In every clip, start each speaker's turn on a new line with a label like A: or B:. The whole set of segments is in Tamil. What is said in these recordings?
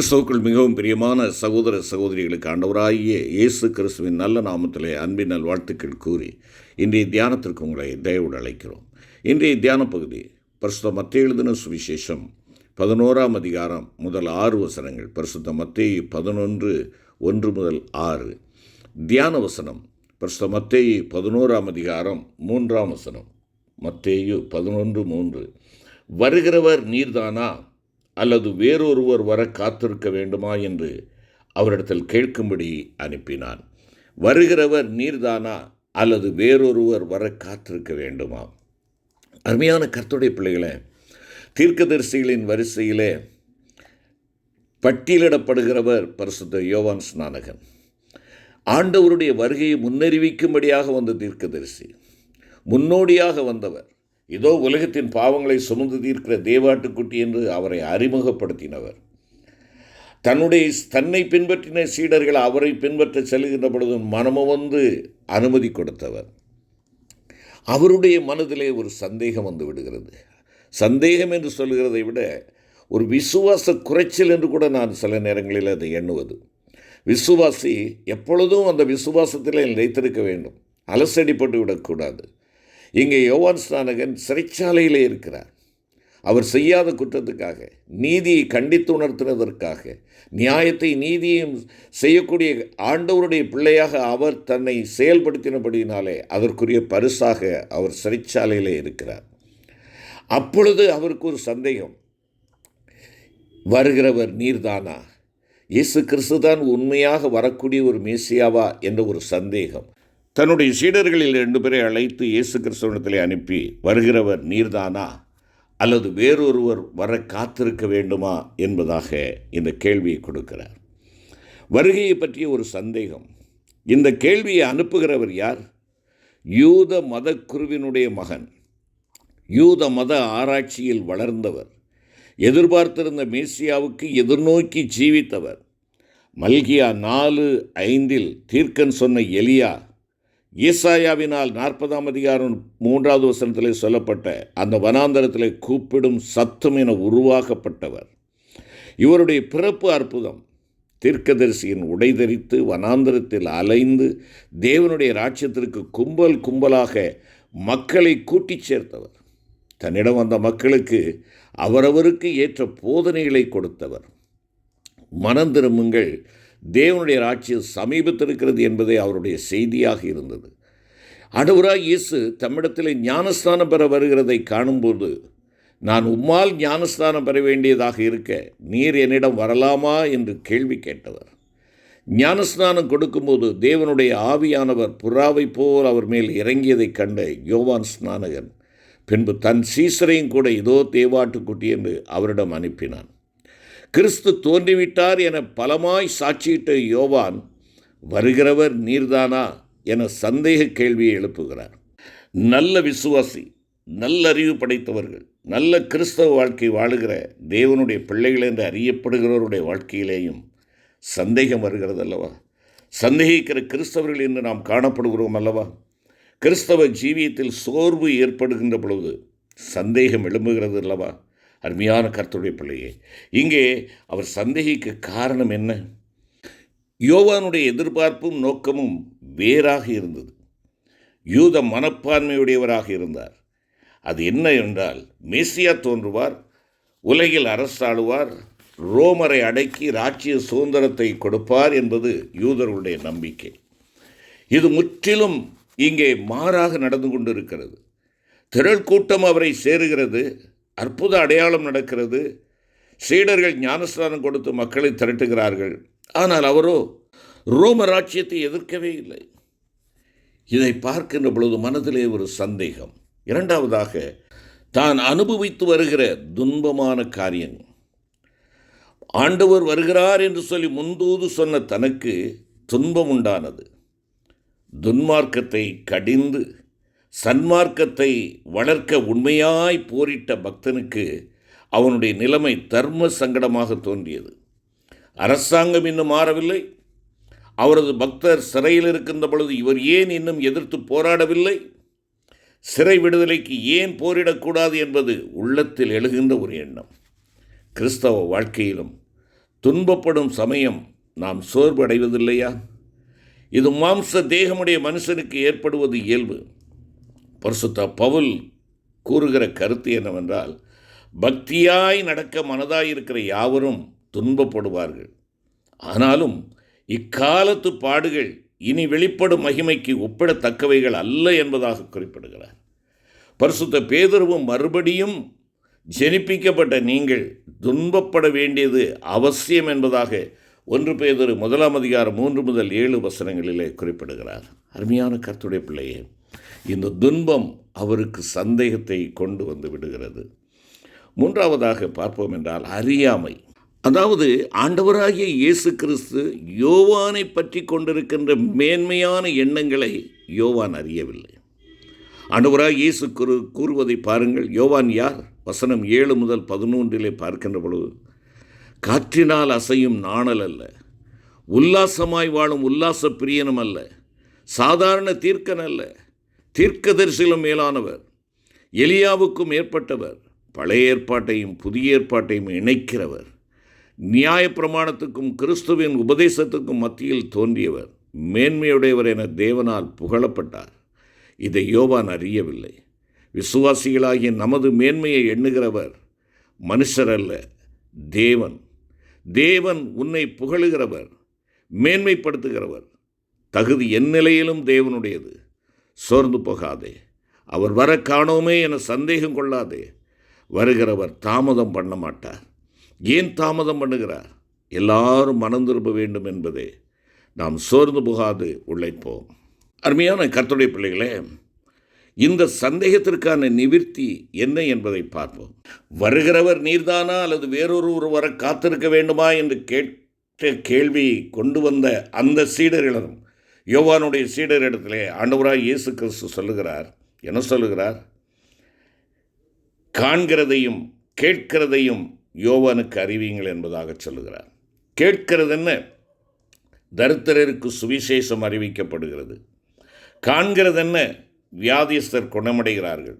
A: கிறிஸ்தவுக்குள் மிகவும் பிரியமான சகோதர சகோதரிகளுக்கு ஆண்டவராகிய இயேசு கிறிஸ்துவின் நல்ல நாமத்திலே அன்பின் நல்வாழ்த்துக்கள் கூறி இன்றைய தியானத்திற்கு உங்களை தயவுடு அழைக்கிறோம். இன்றைய தியான பகுதி பரிசுத்த மத்திய எழுதின சுவிசேஷம் பதினோராம் அதிகாரம் முதல் ஆறு வசனங்கள். பரிசுத்த மத்திய பதினொன்று ஒன்று முதல் ஆறு. தியான வசனம். பரிசுத்த மத்தேயு பதினோராம் அதிகாரம் மூன்றாம் வசனம். மத்தேயு பதினொன்று மூன்று. வருகிறவர் நீர்தானா? அல்லது வேறொருவர் வர காத்திருக்க வேண்டுமா என்று அவரிடத்தில் கேட்கும்படி அனுப்பினான். வருகிறவர் நீர்தானா? அல்லது வேறொருவர் வர காத்திருக்க வேண்டுமா? அருமையான கர்த்துடைய பிள்ளைகளை தீர்க்கதரிசிகளின் வரிசையிலே பட்டியலிடப்படுகிறவர் பரிசுத்த யோவான் ஸ்நானகன். ஆண்டவருடைய வருகையை முன்னறிவிக்கும்படியாக வந்த தீர்க்கதரிசி முன்னோடியாக வந்தவர். இதோ உலகத்தின் பாவங்களை சுமந்து தீர்க்கிற தேவாட்டுக்குட்டி என்று அவரை அறிமுகப்படுத்தினவர். தன்னுடைய தன்னை பின்பற்றின சீடர்கள் அவரை பின்பற்ற செல்கின்ற பொழுது மனமும் வந்து அனுமதி கொடுத்தவர். அவருடைய மனதிலே ஒரு சந்தேகம் வந்து விடுகிறது. சந்தேகம் என்று சொல்கிறதை விட ஒரு விசுவாச குறைச்சல் என்று கூட நான் சில நேரங்களில் அதை எண்ணுவது. விசுவாசி எப்பொழுதும் அந்த விசுவாசத்தில் நிலைத்திருக்க வேண்டும். அலசடிப்பட்டு விடக்கூடாது. இங்கே யோவான் ஸ்நானகன் சிறைச்சாலையிலே இருக்கிறார். அவர் செய்யாத குற்றத்துக்காக நீதியை கண்டித்து உணர்த்தினதற்காக நியாயத்தை நீதியும் செய்யக்கூடிய ஆண்டவருடைய பிள்ளையாக அவர் தன்னை செயல்படுத்தினபடியினாலே அதற்குரிய பரிசாக அவர் சிறைச்சாலையிலே இருக்கிறார். அப்பொழுது அவருக்கு ஒரு சந்தேகம். வருகிறவர் நீர்தானா? இயேசு கிறிஸ்து தான் உண்மையாக வரக்கூடிய ஒரு மேசியாவா? என்ற ஒரு சந்தேகம். தன்னுடைய சீடர்களில் ரெண்டு பேரை அழைத்து இயேசு கிறிஸ்தவனத்திலே அனுப்பி வருகிறவர் நீர்தானா? அல்லது வேறொருவர் வர காத்திருக்க வேண்டுமா? என்பதாக இந்த கேள்வியை கொடுக்கிறார். வருகையை பற்றிய ஒரு சந்தேகம். இந்த கேள்வியை அனுப்புகிறவர் யார்? யூத மதக்குருவினுடைய மகன். யூத மத ஆராய்ச்சியில் வளர்ந்தவர். எதிர்பார்த்திருந்த மேசியாவுக்கு எதிர்நோக்கி ஜீவித்தவர். மல்கியா நாலு ஐந்தில் தீர்க்கன் சொன்ன எலியா ஈசாயாவினால் நாற்பதாம் அதிகாரம் மூன்றாவது வசனத்தில் சொல்லப்பட்ட அந்த வனாந்தரத்தில் கூப்பிடும் சத்தம் என உருவாக்கப்பட்டவர். இவருடைய பிறப்பு அற்புதம். தீர்க்கதரிசியின் உடை தரித்து வனாந்தரத்தில் அலைந்து தேவனுடைய ராட்சியத்திற்கு கும்பல் கும்பலாக மக்களை கூட்டிச் சேர்த்தவர். தன்னிடம் வந்த மக்களுக்கு அவரவருக்கு ஏற்ற போதனைகளை கொடுத்தவர். மனம் திரும்புங்கள் தேவனுடைய ராட்சியம் சமீபத்திருக்கிறது என்பதே அவருடைய செய்தியாக இருந்தது. ஆண்டவராக இயேசு தம்மிடத்தில் ஞானஸ்தானம் பெற வருகிறதை காணும்போது நான் உம்மால் ஞானஸ்தானம் பெற வேண்டியதாக இருக்க நீர் என்னிடம் வரலாமா என்று கேள்வி கேட்டவர். ஞானஸ்நானம் கொடுக்கும்போது தேவனுடைய ஆவியானவர் புறாவை போல் அவர் மேல் இறங்கியதைக் கண்ட யோவான் ஸ்நானகன் பின்பு தன் சீசரையும் கூட இதோ தேவாட்டுக்குட்டி என்று அவரிடம் அனுப்பினான். கிறிஸ்து தோன்றிவிட்டார் என பலமாய் சாட்சியிட்ட யோவான் வருகிறவர் நீர்தானா? என சந்தேக கேள்வியை எழுப்புகிறார். நல்ல விசுவாசி நல்ல அறிவு படைத்தவர்கள் நல்ல கிறிஸ்தவ வாழ்க்கை வாழுகிற தேவனுடைய பிள்ளைகள் என்று அறியப்படுகிறவருடைய வாழ்க்கையிலேயும் சந்தேகம் வருகிறது அல்லவா? சந்தேகிக்கிற கிறிஸ்தவர்கள் என்று நாம் காணப்படுகிறோம் அல்லவா? கிறிஸ்தவ ஜீவியத்தில் சோர்வு ஏற்படுகின்ற பொழுது சந்தேகம் எழும்புகிறது அல்லவா? அருமையான கர்த்தருடைய பிள்ளையே. இங்கே அவர் சந்தேகிக்க காரணம் என்ன? யோவானுடைய எதிர்பார்ப்பும் நோக்கமும் வேறாக இருந்தது. யூத மனப்பான்மையுடையவராக இருந்தார். அது என்ன என்றால் மேசியா தோன்றுவார் உலகில் அரசாளுவார் ரோமரை அடக்கி ராஜ்ய சுதந்திரத்தை கொடுப்பார் என்பது யூதர்களுடைய நம்பிக்கை. இது முற்றிலும் இங்கே மாறாக நடந்து கொண்டிருக்கிறது. திரள் கூட்டம் அவரை சேருகிறது. அற்புத அடையாளம் நடக்கிறது. சீடர்கள் ஞானஸ்தானம் கொடுத்து மக்களை திரட்டுகிறார்கள். ஆனால் அவரோ ரோம ராஜ்யத்தை எதிர்க்கவே இல்லை. இதை பார்க்கின்ற பொழுது மனதிலே ஒரு சந்தேகம். இரண்டாவதாக தான் அனுபவித்து வருகிற துன்பமான காரியம். ஆண்டவர் வருகிறார் என்று சொல்லி முந்தூது சொன்ன தனக்கு துன்பம் உண்டானது. துன்மார்க்கத்தை கடிந்து சன்மார்க்கத்தை வளர்க்க உண்மையாய் போரிட்ட பக்தனுக்கு அவனுடைய நிலைமை தர்ம சங்கடமாக தோன்றியது. அரசாங்கம் இன்னும் மாறவில்லை. அவரது பக்தர் சிறையில் இருக்கின்ற பொழுது இவர் ஏன் இன்னும் எதிர்த்து போராடவில்லை? சிறை விடுதலைக்கு ஏன் போரிடக்கூடாது என்பது உள்ளத்தில் எழுகின்ற ஒரு எண்ணம். கிறிஸ்தவ வாழ்க்கையிலும் துன்பப்படும் சமயம் நாம் சோர்வடைவதில்லையா? இது மாம்ச தேகமுடைய மனுஷனுக்கு ஏற்படுவது இயல்பு. பரிசுத்த பவுல் கூறுகிற கருத்து என்னவென்றால் பக்தியாய் நடக்க மனதாயிருக்கிற யாவரும் துன்பப்படுவார்கள். ஆனாலும் இக்காலத்து பாடுகள் இனி வெளிப்படும் மகிமைக்கு ஒப்பிடத்தக்கவைகள் அல்ல என்பதாக குறிப்பிடுகிறார். பரிசுத்த பேதர்வும் மறுபடியும் ஜெனிப்பிக்கப்பட்ட நீங்கள் துன்பப்பட வேண்டியது அவசியம் என்பதாக ஒன்று பேதரு முதலாம் அதிகாரம் மூன்று முதல் ஏழு வசனங்களிலே குறிப்பிடுகிறார். அருமையான கருத்துடைய பிள்ளையே இந்த துன்பம் அவருக்கு சந்தேகத்தை கொண்டு வந்து விடுகிறது. மூன்றாவதாக பார்ப்போம் என்றால் அறியாமை. அதாவது ஆண்டவராகிய இயேசு கிறிஸ்து யோவானை பற்றி கொண்டிருக்கின்ற மேன்மையான எண்ணங்களை யோவான் அறியவில்லை. ஆண்டவராக இயேசு குரு கூறுவதை பாருங்கள். யோவான் யார்? வசனம் ஏழு முதல் பதினொன்றிலே பார்க்கின்ற பொழுது காற்றினால் அசையும் நாணல் அல்ல உல்லாசமாய் வாழும் உல்லாச பிரியனும் அல்ல சாதாரண தீர்க்கன் அல்ல தீர்க்கதரிசிலும் மேலானவர் எலியாவுக்கும் ஏற்பட்டவர் பழைய ஏற்பாட்டையும் புதிய ஏற்பாட்டையும் இணைக்கிறவர் நியாயப்பிரமாணத்துக்கும் கிறிஸ்துவின் உபதேசத்துக்கும் மத்தியில் தோன்றியவர் மேன்மையுடையவர் என தேவனால் புகழப்பட்டார். இதை யோவான் அறியவில்லை. விசுவாசிகளாகிய நமது மேன்மையை எண்ணுகிறவர் மனுஷர் அல்ல தேவன். தேவன் உன்னை புகழுகிறவர் மேன்மைப்படுத்துகிறவர். தகுதி எந்நிலையிலும் தேவனுடையது. சோர்ந்து போகாதே. அவர் வர காணோமே என சந்தேகம் கொள்ளாதே. வருகிறவர் தாமதம் பண்ண மாட்டார். ஏன் தாமதம் பண்ணுகிறார்? எல்லாரும் மனம் திரும்ப வேண்டும் என்பதே. நாம் சோர்ந்து போகாது உழைப்போம். அருமையான கர்த்துடைய பிள்ளைகளே இந்த சந்தேகத்திற்கான நிவிற்த்தி என்ன என்பதை பார்ப்போம். வருகிறவர் நீர்தானா அல்லது வேறொரு வர காத்திருக்க வேண்டுமா என்று கேட்ட கேள்வி கொண்டு வந்த அந்த சீடர்களிடம் யோவானுடைய சீடரிடத்திலே ஆண்டவராக இயேசு கிறிஸ்து சொல்லுகிறார். என்ன சொல்லுகிறார்? காண்கிறதையும் கேட்கிறதையும் யோவானுக்கு அறிவியுங்கள் என்பதாக சொல்லுகிறார். கேட்கிறது என்ன தரித்திரருக்கு சுவிசேஷம் அறிவிக்கப்படுகிறது. காண்கிறது என்ன வியாதியஸ்தர் குணமடைகிறார்கள்.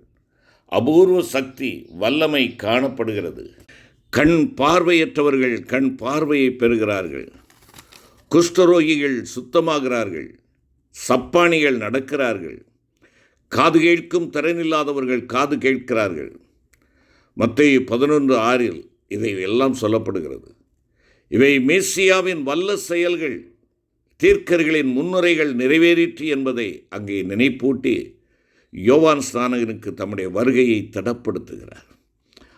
A: அபூர்வ சக்தி வல்லமை காணப்படுகிறது. கண் பார்வையற்றவர்கள் கண் பார்வையை பெறுகிறார்கள். குஷ்டரோகிகள் சுத்தமாகிறார்கள். சப்பானிகள் நடக்கிறார்கள். காது கேட்கும் திறனில்லாதவர்கள் காது கேட்கிறார்கள். மத்திய பதினொன்று ஆறில் இதை எல்லாம் சொல்லப்படுகிறது. இவை மேசியாவின் வல்ல செயல்கள் தீர்க்கர்களின் முன்னுரைகள் நிறைவேறிற்று என்பதை அங்கே நினைப்பூட்டி யோவான் ஸ்நானகனுக்கு தம்முடைய வருகையை தடப்படுத்துகிறார்.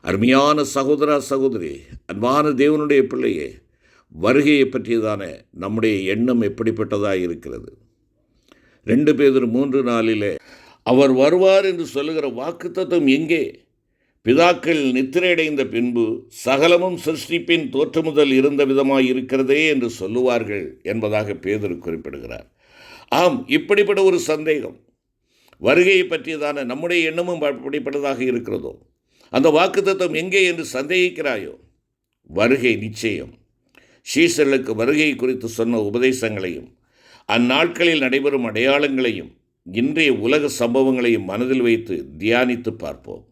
A: அருமையான சகோதரா சகோதரி அன்பான தேவனுடைய பிள்ளையே வருகையை பற்றியதான நம்முடைய எண்ணம் எப்படிப்பட்டதாக இருக்கிறது ரெண்டு பேர் மூன்று நாளிலே அவர் வருவார் என்று சொல்லுகிற வாக்குத்தத்தம் எங்கே? பிதாக்கள் நித்திரையடைந்த பின்பு சகலமும் சிருஷ்டிப்பின் தோற்றமுதல் இருந்த விதமாய் இருக்கிறதே என்று சொல்லுவார்கள் என்பதாக பேதர் குறிப்பிடுகிறார். ஆம் இப்படிப்பட்ட ஒரு சந்தேகம். வருகையை பற்றியதான நம்முடைய எண்ணமும் அப்படிப்பட்டதாக இருக்கிறதோ? அந்த வாக்குத்தத்தம் எங்கே என்று சந்தேகிக்கிறாயோ? வருகை நிச்சயம். ஷீசர்களுக்கு வருகை குறித்து சொன்ன உபதேசங்களையும் அந்நாட்களில் நடைபெறும் அடையாளங்களையும் இன்றைய உலக சம்பவங்களையும் மனதில் வைத்து தியானித்து பார்ப்போம்.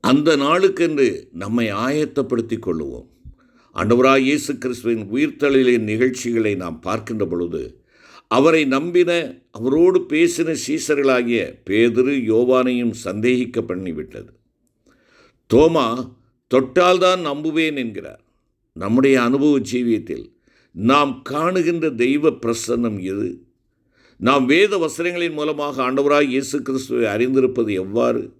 A: அந்த நாளுக்கென்று நம்மை ஆயத்தப்படுத்திக் கொள்ளுவோம். அண்டவராய் இயேசு கிறிஸ்துவின் உயிர்த்தளிலின் நிகழ்ச்சிகளை நாம் பார்க்கின்ற பொழுது அவரை நம்பின அவரோடு பேசின சீசர்களாகிய பேதிரு யோவானையும் சந்தேகிக்க பண்ணிவிட்டது. தோமா தொட்டால்தான் நம்புவேன் என்கிறார். நம்முடைய அனுபவ ஜீவியத்தில் நாம் காணுகின்ற தெய்வ பிரசன்னம் எது? நாம் வேத வசனங்களின் மூலமாக ஆண்டவராய் இயேசு கிறிஸ்துவை அறிந்திருப்பது எவ்வாறு?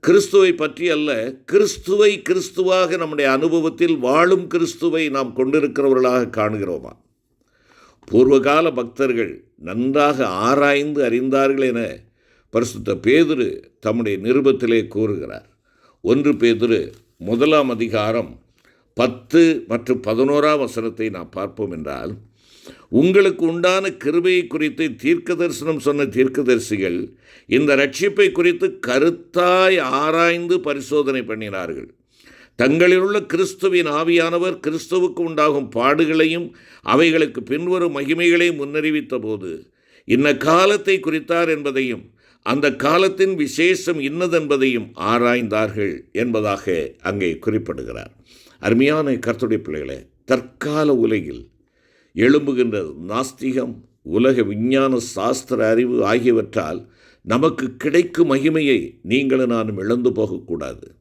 A: கிறிஸ்துவை பற்றி அல்ல கிறிஸ்துவை கிறிஸ்துவாக நம்முடைய அனுபவத்தில் வாழும் கிறிஸ்துவை நாம் கொண்டிருக்கிறவர்களாக காணுகிறோமா? பூர்வகால பக்தர்கள் நன்றாக ஆராய்ந்து அறிந்தார்கள் என பரிசுத்த பேதுரு தம்முடைய நிருபத்திலே கூறுகிறார். ஒன்று பேதுரு முதலாம் அதிகாரம் பத்து மற்றும் பதினோராம் வசனத்தை நாம் பார்ப்போம் என்றால் உங்களுக்கு உண்டான கிருபையை குறித்து தீர்க்க தரிசனம் சொன்ன தீர்க்கதரிசிகள் இந்த ரட்சிப்பை குறித்து கருத்தாய் ஆராய்ந்து பரிசோதனை பண்ணினார்கள். தங்களிலுள்ள கிறிஸ்துவின் ஆவியானவர் கிறிஸ்துவுக்கு உண்டாகும் பாடுகளையும் அவைகளுக்கு பின்வரும் மகிமைகளையும் முன்னறிவித்த போது இன்ன காலத்தை குறித்தார் என்பதையும் அந்த காலத்தின் விசேஷம் இன்னதென்பதையும் ஆராய்ந்தார்கள் என்பதாக அங்கே குறிப்பிடுகிறார். அருமையான கர்த்துடைய பிள்ளைகளே தற்கால உலகில் எழும்புகின்ற நாஸ்திகம் உலக விஞ்ஞான சாஸ்திர அறிவு ஆகியவற்றால் நமக்கு கிடைக்கும் மகிமையை நீங்களும் நானும் இழந்து போகக்கூடாது.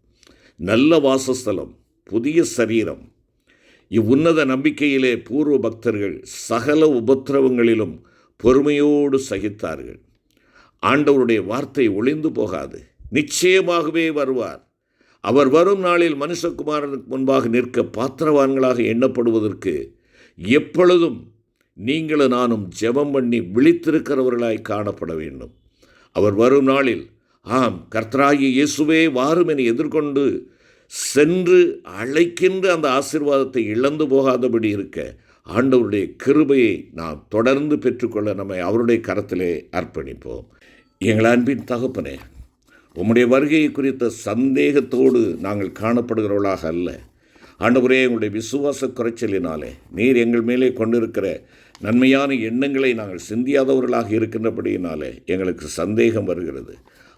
A: நல்ல வாசஸ்தலம் புதிய சரீரம். இவ்வுன்னத நம்பிக்கையிலே பூர்வ பக்தர்கள் சகல உபத்திரவங்களிலும் பொறுமையோடு சகித்தார்கள். ஆண்டவருடைய வார்த்தை ஒளிந்து போகாது. நிச்சயமாகவே வருவார். அவர் வரும் நாளில் மனுஷகுமாரனுக்கு முன்பாக நிற்க பாத்திரவான்களாக எண்ணப்படுவதற்கு எப்பொழுதும் நீங்களும் நானும் ஜெபம் பண்ணி விழித்திருக்கிறவர்களாய் காணப்பட வேண்டும். அவர் வரும் நாளில் ஆம் கர்த்தராகிய இயேசுவே வாரும் என எதிர்கொண்டு சென்று அழைக்கின்ற அந்த ஆசீர்வாதத்தை இழந்து போகாதபடி இருக்க ஆண்டவருடைய கிருபையை நாம் தொடர்ந்து பெற்றுக்கொள்ள நம்மை அவருடைய கரத்திலே அர்ப்பணிப்போம். எங்கள் அன்பின் தகப்பனே உம்முடைய வருகையை குறித்த சந்தேகத்தோடு நாங்கள் காணப்படுகிறவர்களாக அல்ல. ஆண்டவரே எங்களுடைய விசுவாச குறைச்சலினாலே நீர் எங்கள் மேலே கொண்டிருக்கிற நன்மையான எண்ணங்களை நாங்கள் சிந்தியாதவர்களாக இருக்கின்றபடியினாலே எங்களுக்கு சந்தேகம் வருகிறது.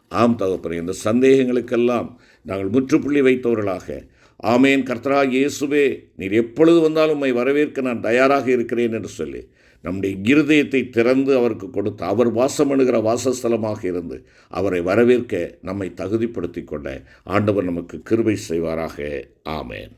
A: ஆம் தகப்பனே இந்த சந்தேகங்களுக்கெல்லாம் நாங்கள் முற்றுப்புள்ளி வைத்தவர்களாக. ஆமேன். கர்த்தரா இயேசுவே நீர் எப்பொழுது வந்தாலும் உம்மை வரவேற்க நான் தயாராக இருக்கிறேன் என்று சொல்லி நம்முடைய இருதயத்தை திறந்து அவருக்கு கொடுத்து அவர் வாசம் அணுகிற வாசஸ்தலமாக இருந்து அவரை வரவேற்க நம்மை தகுதிப்படுத்தி கொண்ட ஆண்டவர் நமக்கு கிருபை செய்வாராக. ஆமேன்.